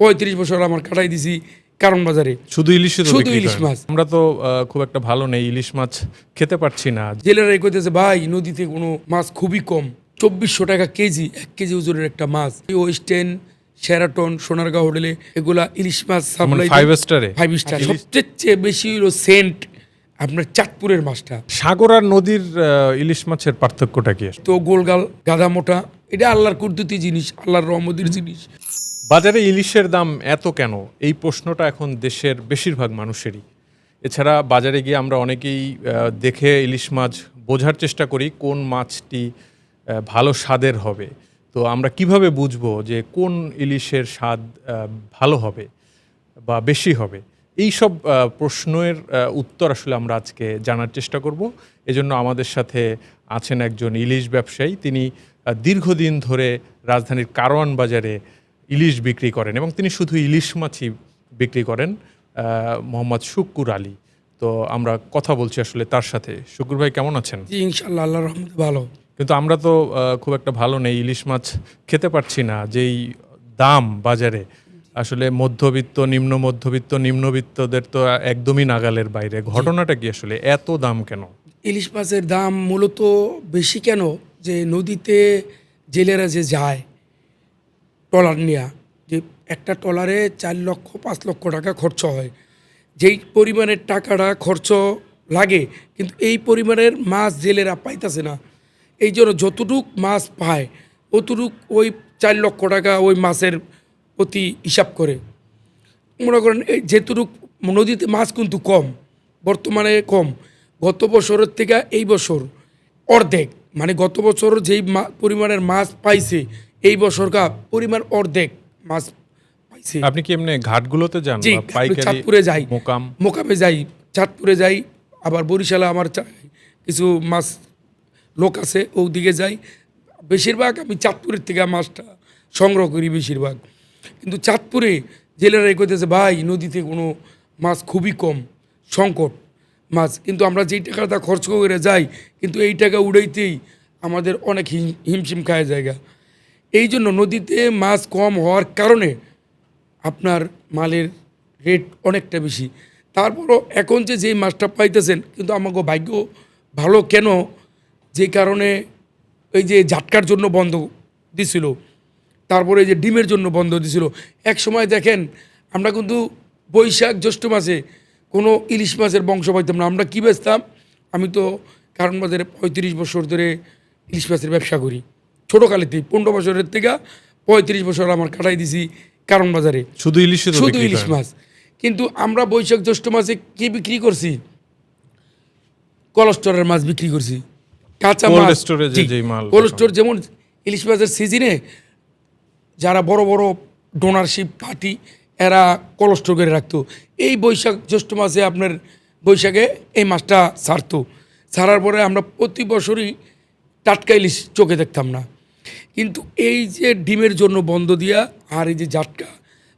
পঁয়ত্রিশ বছর আমার কাটাই দিছি কারণ বাজারে। শুধু ইলিশ শুধু ইলিশ মাছ। আমরা তো খুব একটা ভালো নেই ইলিশ মাছ খেতে পারছি না। জেলেরাই কইতেছে ভাই নদীতে কোনো মাছ খুবই কম। চব্বিশশো টাকা কেজি এক কেজি ওজনের একটা মাছ। ওয়েস্টেন সেরাটন সোনারগাঁও হোটেলে এগুলা ইলিশ মাছ সাপ্লাই ফাইভ স্টারে ফাইভ স্টার সবচেয়ে চেয়ে বেশি হলো সেন্ট আপনার চাঁদপুরের মাছটা। সাগর আর নদীর ইলিশ মাছের পার্থক্যটা কি? তো গোলগাল গাদা মোটা এটা আল্লাহর কুদ্দুতি জিনিস আল্লাহর রহমতের জিনিস। বাজারে ইলিশের দাম এত কেন? এই প্রশ্নটা এখন দেশের বেশিরভাগ মানুষেরই। এছাড়া বাজারে গিয়ে আমরা অনেকেই দেখে ইলিশ মাছ বোঝার চেষ্টা করি, কোন মাছটি ভালো স্বাদের হবে। তো আমরা কীভাবে বুঝব যে কোন ইলিশের স্বাদ ভালো হবে বা বেশি হবে? এই সব প্রশ্নের উত্তর আসলে আমরা আজকে জানার চেষ্টা করব। এজন্য আমাদের সাথে আছেন একজন ইলিশ ব্যবসায়ী। তিনি দীর্ঘদিন ধরে রাজধানীর কারওয়ান বাজারে ইলিশ বিক্রি করেন এবং তিনি শুধু ইলিশ মাছই বিক্রি করেন মোহাম্মদ শুক্কুর আলী। তো আমরা কথা বলছি আসলে তার সাথে। শুক্কুর ভাই কেমন আছেন? ইনশাল্লাহ আল্লাহর রহমতে ভালো। কিন্তু আমরা তো খুব একটা ভালো নেই ইলিশ মাছ খেতে পারছি না। যেই দাম বাজারে আসলে মধ্যবিত্ত নিম্ন মধ্যবিত্ত নিম্নবিত্তদের তো একদমই নাগালের বাইরে। ঘটনাটা কি আসলে? এত দাম কেন? ইলিশ মাছের দাম মূলত বেশি কেন? যে নদীতে জেলেরা যে যায় ট্রলার নেওয়া যে একটা ট্রলারে চার লক্ষ, পাঁচ লক্ষ টাকা খরচ হয়। যেই পরিমাণের টাকাটা খরচ লাগে, কিন্তু এই পরিমাণের মাছ জেলেরা পাইতেছে না। এই জন্য যতটুক মাছ পায়, অতটুক ওই চার লক্ষ টাকা ওই মাছের প্রতি হিসাব করে। মনে করেন, এই যেটুক নদীতে মাছ কিন্তু কম, বর্তমানে কম। গত বছরের থেকে এই বছর অর্ধেক মানে গত বছর যেই পরিমাণের মাছ পাইছে এই বছরকার পরিমাণ অর্ধেক মাছ পাইছে। আপনি কি এমনি ঘাটগুলোতে যান জি চাঁদপুরে যাই। মোকাম? মোকামে যাই চাঁদপুরে যাই আবার বরিশালে আমার কিছু মাছ লোক আছে ওদিকে যাই। বেশিরভাগ আমি চাঁদপুরের থেকে মাছটা সংগ্রহ করি বেশিরভাগ। কিন্তু চাঁদপুরে জেলেরাই কইতেছে ভাই নদীতে কোনো মাছ খুবই কম সংকট মাছ। কিন্তু আমরা যেই টাকাটা খরচ করে যাই কিন্তু এই টাকা উড়াইতেই আমাদের অনেক হিম- হিমশিম খায় জায়গা। এই জন্য নদীতে মাছ কম হওয়ার কারণে আপনার মালের রেট অনেকটা বেশি। তারপরও এখন যে যেই মাছটা পাইতেছেন, কিন্তু আমাকে ভাগ্য ভালো কেন? যে কারণে এই যে ঝাটকার জন্য বন্ধ দিছিল, তারপরে যে ডিমের জন্য বন্ধ দিছিল। এক সময় দেখেন, আমরা কিন্তু বৈশাখ জ্যৈষ্ঠ মাসে কোনো ইলিশ মাছের বংশ পাইতাম না। আমরা কী বেচতাম? আমি তো কারণ বাজারে পঁয়ত্রিশ বছর ধরে ইলিশ মাছের ব্যবসা করি। ছোটোকালেতেই পনেরো বছরের থেকে পঁয়ত্রিশ বছর আমার কাটাই দিছি কারণ বাজারে। শুধু ইলিশ শুধু ইলিশ মাছ। কিন্তু আমরা বৈশাখ জ্যৈষ্ঠ মাসে কি বিক্রি করছি? কোলেস্টোরের মাছ বিক্রি করছি। কাঁচা মাছ। যেমন ইলিশ মাছের সিজনে যারা বড় বড় ডোনারশিপ পার্টি এরা কোল্ড করে রাখতো। এই বৈশাখ জ্যৈষ্ঠ মাসে আপনার বৈশাখে এই মাছটা ছাড়তো। ছাড়ার পরে আমরা প্রতি বছরই টাটকা ইলিশ চোখে দেখতাম না। কিন্তু এই যে ডিমের জন্য বন্ধ দিয়া আর এই যে জাটকা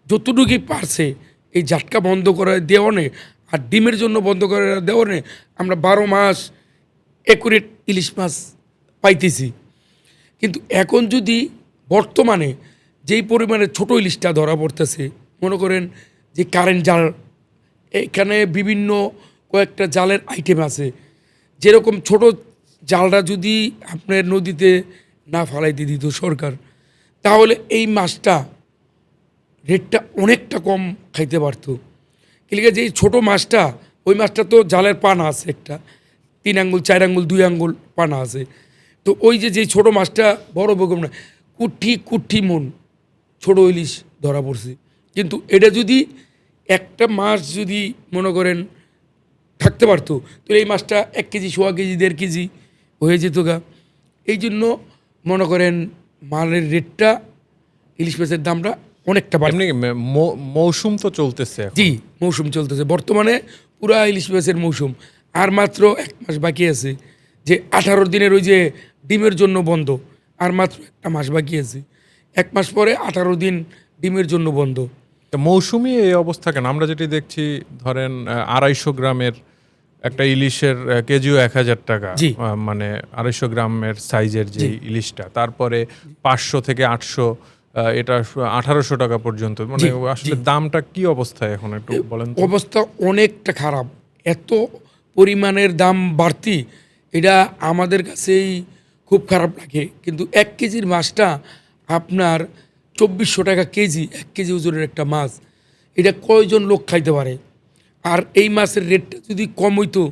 যতটুকুই পারছে এই জাটকা বন্ধ করে দেওয়ানে আর ডিমের জন্য বন্ধ করে দেওয়ানে আমরা বারো মাস একুরেট ইলিশ মাছ পাইতেছি। কিন্তু এখন যদি বর্তমানে যেই পরিমাণে ছোট ইলিশটা ধরা পড়তেছে, মনে করেন যে কারেন্ট জাল, এখানে বিভিন্ন কয়েকটা জালের আইটেম আছে। যেরকম ছোট জালটা যদি আপনার নদীতে না ফালাইতে দিত সরকার, তাহলে এই মাছটা রেটটা অনেকটা কম খাইতে পারতো। কিন্তু যে ছোটো মাছটা, ওই মাছটা তো জালের পানা আছে একটা, তিন আঙ্গুল, চার আঙ্গুল, দুই আঙ্গুল পানা আছে। তো ওই যে যেই ছোটো মাছটা বড় বেগম না, কুঠি কুঠি মন, ছোটো ইলিশ ধরা পড়ছে। কিন্তু এটা যদি একটা মাছ যদি মনে করেন থাকতে পারতো তো এই মাছটা এক কেজি, সোয়া কেজি, দেড় কেজি হয়ে যেত গা। এই জন্য মনে করেন মালের রেটটা ইলিশ মাছের দামটা অনেকটা বাড়ে। মৌসুম তো চলতেছে জি মৌসুম চলতেছে। বর্তমানে পুরা ইলিশ মাছের মৌসুম। আর মাত্র এক মাস বাকি আছে যে আঠারো দিনের ওই যে ডিমের জন্য বন্ধ। আর মাত্র একটা মাস বাকি আছে। এক মাস পরে আঠারো দিন ডিমের জন্য বন্ধ। মৌসুমি এই অবস্থা কেন? আমরা যেটি দেখছি ধরেন আড়াইশো গ্রামের একটা ইলিশের কেজিও এক হাজার টাকা। মানে আড়াইশো গ্রামের সাইজের যে ইলিশটা তারপরে পাঁচশো থেকে আটশো এটা আঠারোশো টাকা পর্যন্ত। মানে আসলে দামটা কি অবস্থায় এখন একটু বলেন অবস্থা অনেকটা খারাপ। এত পরিমাণের দাম বাড়তি এটা আমাদের কাছেই খুব খারাপ লাগে। কিন্তু এক কেজির মাছটা আপনার চব্বিশশো টাকা কেজি এক কেজি ওজনের একটা মাছ এটা কয়জন লোক খাইতে পারে? আর এই মাছের রেটটা যদি কম হইতো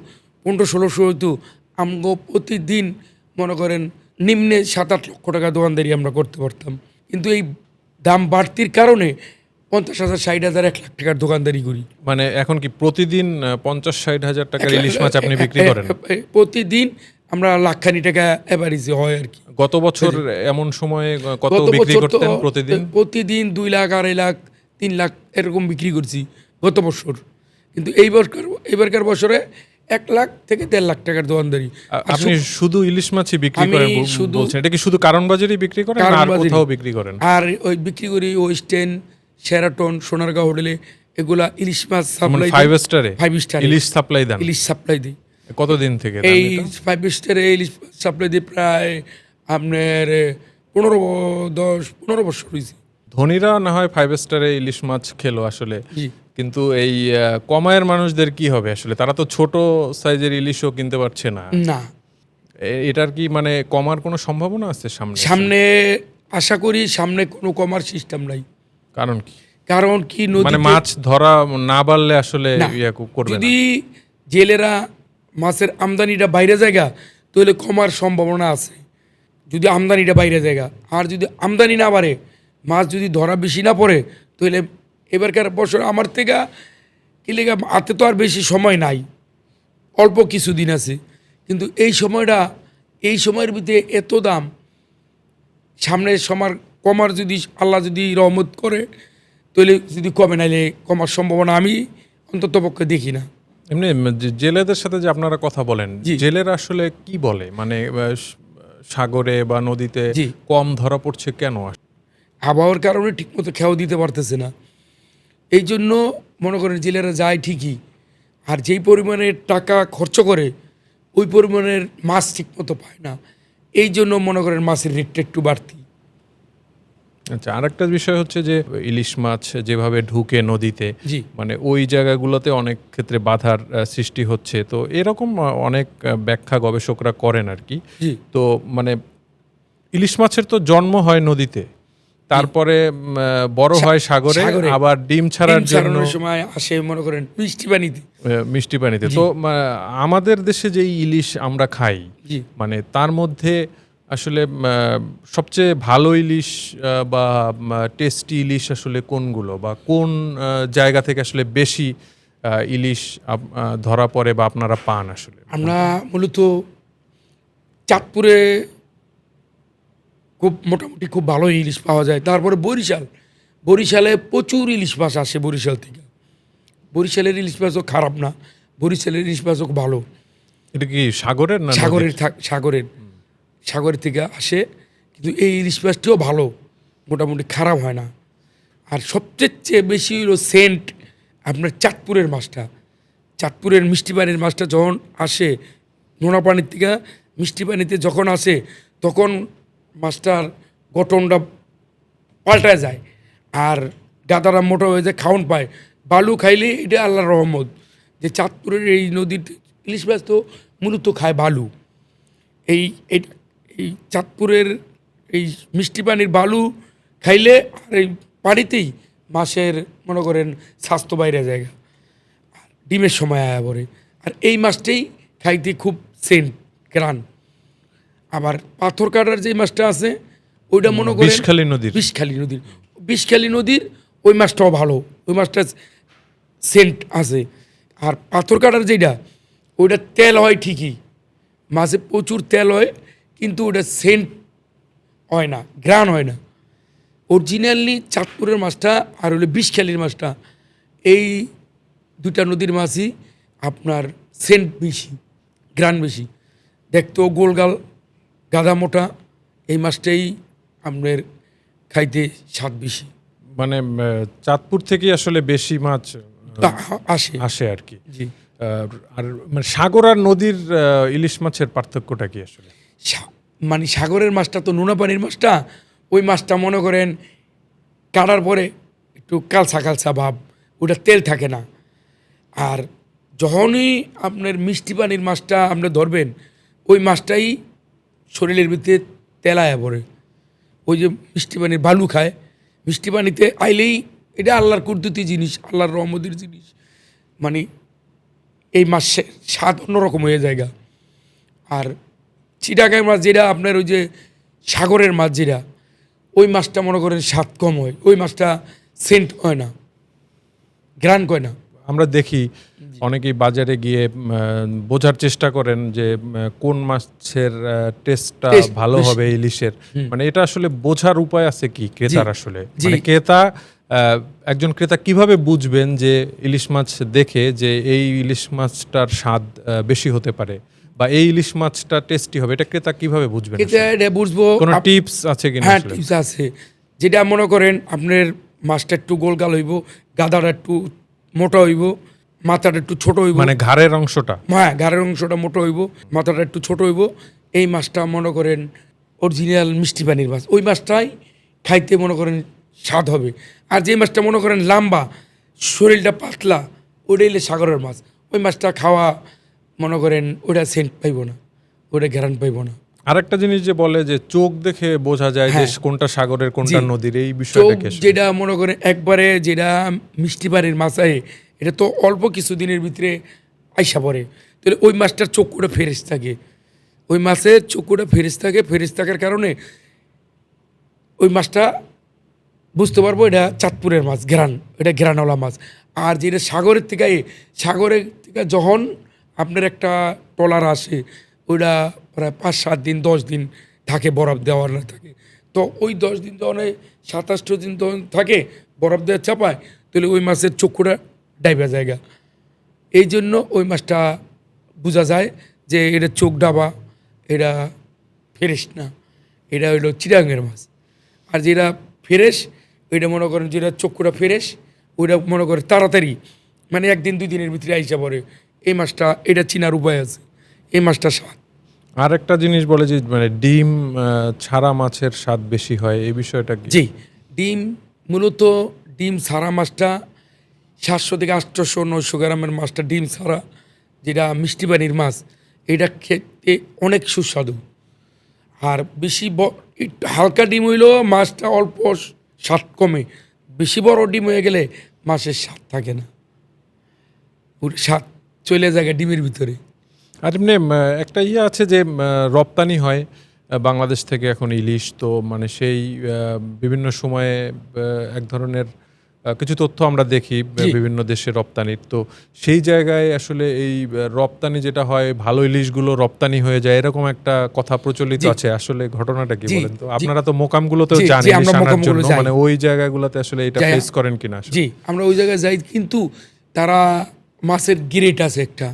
পনেরো ষোলোশো হইতো আমগো প্রতিদিন মনে করেন নিম্নে সাত আট লক্ষ টাকা দোকানদারি আমরা করতে পারতাম। কিন্তু এই দাম বাড়তির কারণে পঞ্চাশ হাজার ষাট হাজার এক লাখ টাকার দোকানদারি করি। মানে এখন কি প্রতিদিন পঞ্চাশ ষাট হাজার টাকার ইলিশ মাছ আপনি বিক্রি করেন? প্রতিদিন আমরা লাখখানি টাকা এভারেজে হয় আর কি। গত বছর এমন সময়ে কত বিক্রি করতেন প্রতিদিন? প্রতিদিন দুই লাখ আড়াই লাখ তিন লাখ এরকম বিক্রি করছি গত বছর। কিন্তু এই বছর এইবারকার বছরে এক লাখ থেকে দেড় লাখ টাকার দোকানদারি আপনি শুধু ইলিশ মাছই বিক্রি করেন শুধু- বলছেন। এটা কি শুধু কারণ বাজারেই বিক্রি করেন না আর কোথাও বিক্রি করেন? আর ওই বিক্রি করি ওয়েস্টেন সেরাটন সোনারগাঁও হোটেলে এগুলা ইলিশ মাছ সাপ্লাই ফাইভ স্টারে ফাইভ স্টার ইলিশ সাপ্লাই দেন? ইলিশ সাপ্লাই দিই। কতদিন থেকে এই? ফাইভ স্টারে ইলিশ সাপ্লাই দিয়ে প্রায় আপনার পনেরো দশ পনেরো বছর হয়েছে ধনীরা না হয় ফাইভ স্টারে ইলিশ মাছ খেলো আসলে? কিন্তু এই কমায়ের মানুষদের কি হবে? আসলে তারা তো ছোট সাইজের ইলিশও কিনতে পারছে না। না। এটার কি মানে কমার কোনো সম্ভাবনা আছে সামনে? সামনে আশা করি সামনে কোনো কমার সিস্টেম নাই। কারণ কি? কারণ কি মানে মাছ ধরা না বাড়লে আসলে করবে যদি জেলেরা মাছের আমদানিটা বাইরে জায়গা তাহলে কমার সম্ভাবনা আছে। যদি আমদানিটা বাইরে জায়গা। আর যদি আমদানি না বাড়ে মাছ যদি ধরা বেশি না পড়ে তাহলে এবারকার বছর আমার থেকে কি লেগে হাতে তো আর বেশি সময় নাই। অল্প কিছু দিন আছে। কিন্তু এই সময়টা এই সময়ের ভিতরে এত দাম। সামনের সময় কমার যদি আল্লাহ যদি রহমত করে তাহলে যদি কমে নাইলে কমার সম্ভাবনা আমি অন্তত পক্ষে দেখি না। এমনি জেলেদের সাথে যে আপনারা কথা বলেন। জেলেরা আসলে কি বলে? মানে সাগরে বা নদীতে কম ধরা পড়ছে কেন? আবহাওয়ার কারণে ঠিকমতো খেয়াও দিতে পারতেছে না। এই জন্য মনে করেন জেলেরা যায় ঠিকই। আর যেই পরিমাণের টাকা খরচ করে ওই পরিমাণের মাছ ঠিকমতো পায় না। এই জন্য মনে করেন মাছের রেটটা একটু বাড়তি। আচ্ছা আরেকটা বিষয় হচ্ছে যে ইলিশ মাছ যেভাবে ঢুকে নদীতে জি। মানে ওই জায়গাগুলোতে অনেক ক্ষেত্রে বাধার সৃষ্টি হচ্ছে। তো এরকম অনেক ব্যাখ্যা গবেষকরা করেন আর কি। তো মানে ইলিশ মাছের তো জন্ম হয় নদীতে। তারপরে বড় হয় সাগরে। আবার ডিম ছাড়ার জন্য সময় আসে মনে করেন মিষ্টি পানিতে। মিষ্টি পানিতে। তো আমাদের দেশে যে ইলিশ আমরা খাই মানে তার মধ্যে আসলে সবচেয়ে ভালো ইলিশ বা টেস্টি ইলিশ আসলে কোনগুলো? বা কোন জায়গা থেকে আসলে বেশি ইলিশ ধরা পড়ে বা আপনারা পান আসলে? আমরা মূলত চাঁদপুরে খুব মোটামুটি খুব ভালো ইলিশ পাওয়া যায়। তারপরে বরিশাল। বরিশালে প্রচুর ইলিশ মাছ আসে বরিশাল থেকে। বরিশালের ইলিশ মাছও খারাপ না। বরিশালের ইলিশ মাছও খুব ভালো। এটা কি সাগরের না সাগরের থাক- সাগরের। সাগরের থেকে আসে। কিন্তু এই ইলিশ মাছটিও ভালো। মোটামুটি খারাপ হয় না। আর সবচেয়ে চেয়ে বেশি হলো সেন্ট। আপনার চাঁদপুরের মাছটা। চাঁদপুরের মিষ্টি পানির মাছটা যখন আসে নোনা পানির থেকে মিষ্টি পানিতে যখন আসে তখন মাছটার গঠনটা পাল্টায় যায়। আর গাদারা মোটা হয়ে যায় খাওন পায়। বালু খাইলে এটা আল্লাহ রহমত। যে চাঁদপুরের এই নদীর ইলিশ মাছ তো মূলত খায় বালু। এই এই- চাঁদপুরের এই মিষ্টি পানির বালু খাইলে আর এই পানিতেই মাছের মনে করেন স্বাস্থ্য বাইরে জায়গা ডিমের সময় আয়া পড়ে। আর এই মাছটাই খাইতে খুব সেন্ট, গ্রান। আবার পাথর কাটার যে মাছটা আছে ওইটা মনে করেন বিষখালী নদীর। বিষখালী নদীর। বিষখালী নদীর ওই মাছটাও ভালো। ওই মাছটা সেন্ট আছে। আর পাথর কাটার যেটা ওইটা তেল হয় ঠিকই। মাছে প্রচুর তেল হয় কিন্তু ওটা সেন্ট হয় না গ্রান হয় না। অরিজিনালি চাঁদপুরের মাছটা আর হলো বিষখালীর মাছটা এই দুটা নদীর মাছই আপনার সেন্ট বেশি গ্রান বেশি। দেখতেও গোলগাল গাদা মোটা এই মাছটাই আপনার খাইতে স্বাদ বেশি। মানে চাঁদপুর থেকে আসলে বেশি মাছ আসে। আসে আর কি। জি। আর মানে সাগর আর নদীর ইলিশ মাছের পার্থক্যটা কি আসলে? মানে সাগরের মাছটা তো নোনা পানির মাছটা ওই মাছটা মনে করেন কাটার পরে একটু কালসা কালসা ভাব ওটা তেল থাকে না। আর যখনই আপনার মিষ্টি পানির মাছটা আপনি ধরবেন ওই মাছটাই শরীরের ভিতরে তেলায়া পড়ে। ওই যে মিষ্টি পানির বালু খায়। মিষ্টি পানিতে আইলেই এটা আল্লাহর কুদ্দুতি জিনিস, আল্লাহর রহমতির জিনিস। মানে এই মাসে স্বাদ অন্যরকম হয়ে জায়গা আর চিটাগাং মাছ যেটা, আপনার ওই যে সাগরের মাছ যেটা, ওই মাছটা মনে করেন স্বাদ কম হয়। ওই মাছটা সেন্ট হয় না, গ্রান কয় না। আমরা দেখি অনেকেই বাজারে গিয়ে বোঝার চেষ্টা করেন যে কোন মাছের টেস্টটা ভালো হবে ইলিশের। মানে এটা আসলে বোঝার উপায় আছে কি ক্রেতার আসলে? মানে ক্রেতা একজন ক্রেতা কীভাবে বুঝবেন যে ইলিশ মাছ দেখে যে এই ইলিশ মাছটার স্বাদ বেশি হতে পারে বা এই ইলিশ মাছটা টেস্টি হবে? এটা ক্রেতা কীভাবে বুঝবেন এটা বুঝব কোনো টিপস আছে কিনা হ্যাঁ টিপস আছে। যেটা মনে করেন আপনার মাছটা একটু গোলগাল হইব গাদাটা একটু মোটা হইব মাথাটা একটু ছোট হইব। মানে ঘাড়ের অংশটা? হ্যাঁ ঘাড়ের অংশটা মোটো হইব মাথাটা একটু ছোট হইব। এই মাছটা মনে করেন অরিজিনাল মিষ্টি পানির মাছ। ওই মাছটাই খাইতে মনে করেন স্বাদ হবে। আর যে মাছটা মনে করেন লাম্বা শরীরটা পাতলা ওটা হইলে সাগরের মাছ। ওই মাছটা খাওয়া মনে করেন ওটা সেন্ট পাইব না ওটা গ্যারান পাইব না। আরেকটা জিনিস যে বলে যে চোখ দেখে বোঝা যায় যে হ্যাঁ। কোনটা সাগরের কোনটা নদীর এই চোখ বিষয়টা যেটা মনে করে একবারে যেটা মিষ্টি পানির মাছ আয় এটা তো অল্প কিছু দিনের ভিতরে আইসা পড়ে। তাহলে ওই মাছটার চক্ষুটা ফেরেস থাকে। ওই মাছের চক্ষুটা ফেরেস থাকে ফেরেস থাকার কারণে ওই মাছটা বুঝতে পারব এটা চাঁদপুরের মাছ গ্রান এটা গ্রানওয়ালা মাছ। আর যেটা সাগরের থেকে সাগরের থেকে যখন আপনার একটা ট্রলার আসে ওইটা প্রায় পাঁচ, সাত দিন, দশ দিন থাকে, বরফ দেওয়ার না থাকে। তো ওই দশ দিন যখন সাতাশটো দিন যখন থাকে, বরফ দেওয়া চাপায়, তাহলে ওই মাছের চক্ষুটা ডাইবা জায়গা। এই জন্য ওই মাছটা বোঝা যায় যে এটা চোখ ডাবা, এটা ফ্রেশ না, এটা হইল চিরাঙ্গের মাছ। আর যেটা ফ্রেশ, ওইটা মনে করেন যেটা চক্ষুটা ফ্রেশ, ওইটা মনে করে তাড়াতাড়ি মানে একদিন, দুই দিনের ভিতরে আইসা পড়ে। এই মাছটা, এটা চিনার উপায় আছে। এই মাছটা স্বাদ আর একটা জিনিস বলে যে মানে ডিম ছাড়া মাছের স্বাদ বেশি হয় এই বিষয়টা কি? জি ডিম মূলত ডিম ছাড়া মাছটা সাতশো থেকে আটশোশো নয়শো গ্রামের মাছটা ডিম ছাড়া যেটা মিষ্টি পানির মাছ এটা খেতে অনেক সুস্বাদু। আর বেশি হালকা ডিম হইলেও মাছটা অল্প স্বাদ কমে। বেশি বড় ডিম হয়ে গেলে মাছের স্বাদ থাকে না। স্বাদ চলে যায় ডিমের ভিতরে। আর এমনি একটা ইয়ে আছে যে রপ্তানি হয় বাংলাদেশ থেকে এখন ইলিশ। তো মানে সেই বিভিন্ন সময়ে এক ধরনের কিছু তথ্য আমরা দেখি বিভিন্ন দেশে রপ্তানির তো সেই জায়গায় আসলে এই রপ্তানি যেটা হয় ভালো ইলিশগুলো রপ্তানি হয়ে যায় এরকম একটা কথা প্রচলিত আছে। আসলে ঘটনাটা কি বলেন তো? আপনারা তো মোকামগুলোতেও জি, যান জি, ইলিশ মোকামগুলো জন্য। যাই। মানে ওই জায়গাগুলোতে আসলে এটা ফেস করেন কিনা? জি আমরা ওই জায়গায় যাই কিন্তু তারা মাছের গ্রেড আছে একটা।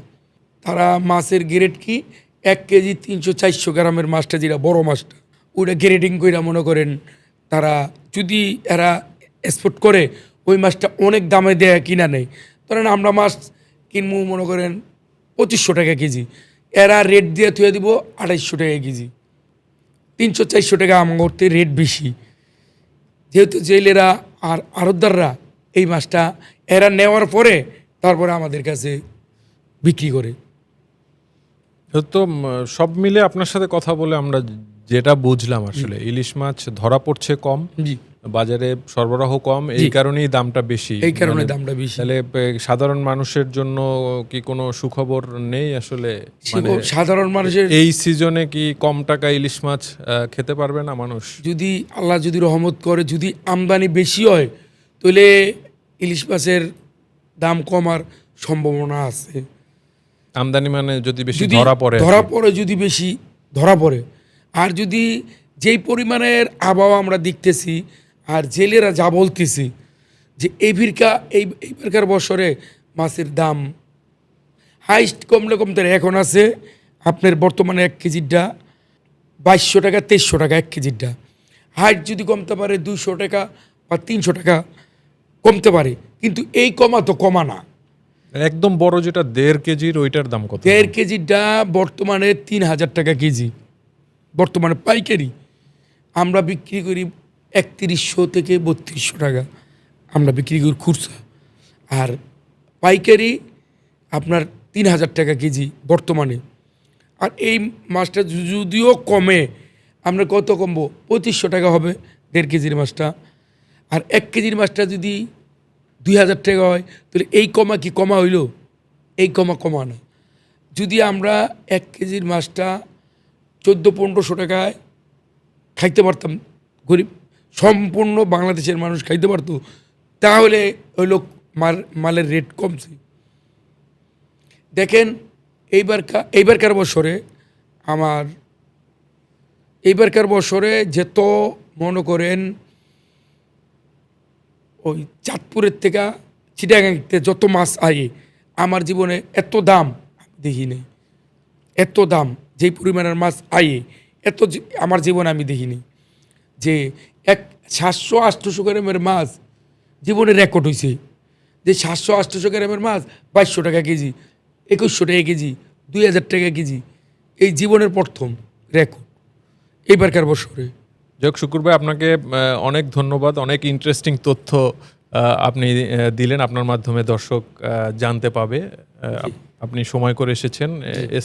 তারা মাছের গ্রেড কি? এক কেজি তিনশো চারশো গ্রামের মাছটা যেটা বড় মাছটা, ওইটা গ্রেডিং কইরা মনে করেন তারা যদি এরা এক্সপোর্ট করে, ওই মাছটা অনেক দামে দেয় কিনা নেই। ধরেন আমরা মাছ কিনবো মনে করেন পঁচিশশো টাকা কেজি, এরা রেট দিয়ে থুয়ে দিব আড়াইশো টাকা কেজি। তিনশো চারশো টাকা আমার করতে রেট বেশি। যেহেতু জেলেরা আর আড়তদাররা এই মাছটা এরা নেওয়ার পরে তারপরে আমাদের কাছে বিক্রি করে। তো সব মিলে আপনার সাথে কথা বলে আমরা যেটা বুঝলাম আসলে। ইলিশ মাছ ধরা পড়ছে কম জি। বাজারে সরবরাহ কম এই কারণেই দামটা বেশি। এই কারণে মানে দামটা বেশি। তাহলে সাধারণ মানুষের জন্য কি কোনো সুখবর নেই আসলে? মানে সাধারণ মানুষের এই সিজনে কি কম টাকা ইলিশ মাছ খেতে পারবে না মানুষ? যদি আল্লাহ যদি রহমত করে যদি আমদানি বেশি হয় তাহলে ইলিশ মাছের দাম কমার সম্ভাবনা আছে। আমদানি মানে যদি বেশি ধরা পড়ে ধরা পড়ে যদি বেশি ধরা পড়ে। আর যদি যেই পরিমাণের আবহাওয়া আমরা দেখতেছি আর জেলেরা যা বলতেছি যে এই ভিরকা এই এইবারকার বছরে মাছের দাম হাইস্ট কমলে কমতে এখন আছে। আপনার বর্তমানে এক কেজিরটা বাইশশো টাকা তেইশশো টাকা এক কেজিরটা হাইট যদি কমতে পারে দুশো টাকা বা তিনশো টাকা কমতে পারে। কিন্তু এই কমা তো কমা না। একদম বড় যেটা দেড় কেজির ওইটার দাম কত? দেড় কেজিটা বর্তমানে তিন হাজার টাকা কেজি। বর্তমানে পাইকারি। আমরা বিক্রি করি একত্রিশশো থেকে বত্রিশশো টাকা। আমরা বিক্রি করি খুচরা। আর পাইকারি আপনার তিন হাজার টাকা কেজি বর্তমানে। আর এই মাছটা যদিও কমে, আমরা কত কমবো? পঁচিশশো টাকা হবে দেড় কেজির মাছটা। আর এক কেজির মাছটা যদি দুই হাজার টাকা হয়, তাহলে এই কমা কি কমা হইল? এই কমা কমা না যদি আমরা এক কেজির মাছটা চোদ্দ পনেরোশো টাকায় খাইতে পারতাম, গরিব, সম্পূর্ণ বাংলাদেশের মানুষ খাইতে পারতো, তাহলে ওই লোক মাল, মালের রেট কমছে। দেখেন এইবারকার এইবারকার বছরে আমার, এইবারকার বছরে যেত মনে করেন ওই চাঁদপুরের থেকে চিটাগাংতে যত মাছ আয়ে আমার জীবনে এত দাম দেখি নাই এত দাম যেই পরিমাণের মাছ আয়ে এত আমার জীবনে আমি দেখিনি। যে এক সাতশো আটশোশো গ্রামের মাছ জীবনে রেকর্ড হয়েছে যে সাতশো আটশোশো গ্রামের মাছ বাইশশো টাকা কেজি, একুশশো টাকা কেজি, দুই হাজার টাকা কেজি, এই জীবনের প্রথম রেকর্ড। এইবারকার বছরে। যাক শুকুর ভাই আপনাকে অনেক ধন্যবাদ অনেক ইন্টারেস্টিং তথ্য আপনি দিলেন আপনার মাধ্যমে দর্শক জানতে পাবে। আপনি সময় করে এসেছেন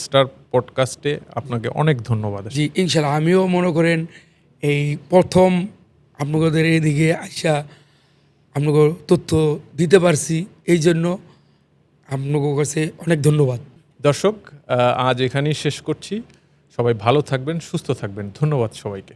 স্টার পডকাস্টে আপনাকে অনেক ধন্যবাদ। জি ইনশাল্লাহ আমিও মনে করেন এই প্রথম আপনাদের এদিকে আইসা আপনাকে তথ্য দিতে পারছি এই জন্য আপনাদের কাছে অনেক ধন্যবাদ। দর্শক আজ এখানেই শেষ করছি। সবাই ভালো থাকবেন সুস্থ থাকবেন। ধন্যবাদ সবাইকে।